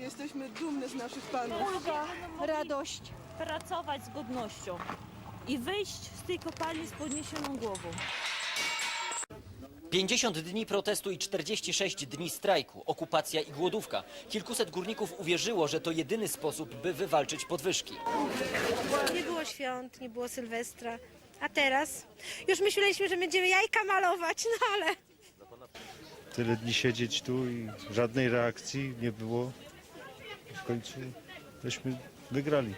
Jesteśmy dumne z naszych panów. Ulga, radość. pracować z godnością i wyjść z tej kopalni z podniesioną głową. 50 dni protestu i 46 dni strajku, okupacja i głodówka. Kilkuset górników uwierzyło, że to jedyny sposób, by wywalczyć podwyżki. Nie było świąt, nie było Sylwestra. A teraz? Już myśleliśmy, że będziemy jajka malować, no ale Tyle dni siedzieć tu i żadnej reakcji nie było. W końcu żeśmy wygrali.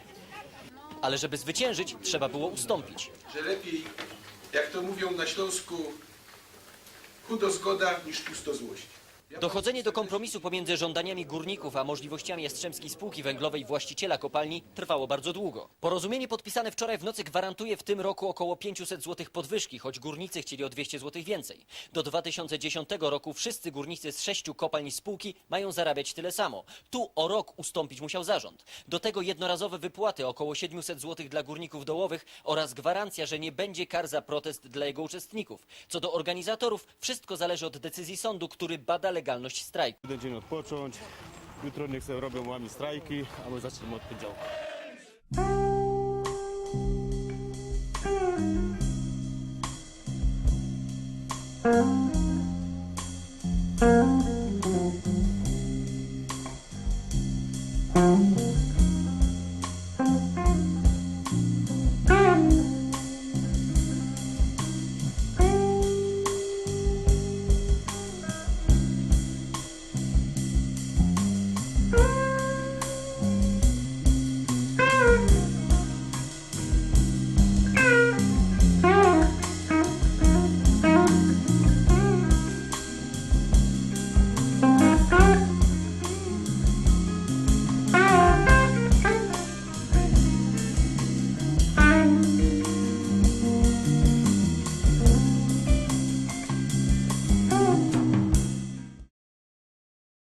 Ale żeby zwyciężyć, trzeba było ustąpić. że lepiej, jak to mówią na Śląsku, chudo zgoda niż pusto złość. Dochodzenie do kompromisu pomiędzy żądaniami górników a możliwościami Jastrzębskiej Spółki Węglowej właściciela kopalni trwało bardzo długo. Porozumienie podpisane wczoraj w nocy gwarantuje w tym roku około 500 zł podwyżki, choć górnicy chcieli o 200 zł więcej. Do 2010 roku wszyscy górnicy z sześciu kopalni spółki mają zarabiać tyle samo. Tu o rok ustąpić musiał zarząd. Do tego jednorazowe wypłaty około 700 zł dla górników dołowych oraz gwarancja, że nie będzie kar za protest dla jego uczestników. Co do organizatorów, wszystko zależy od decyzji sądu, który bada legalność strajku. Jeden dzień odpocząć, jutro niech sobie robią łami strajki, a my zaczniemy od podziału. Thank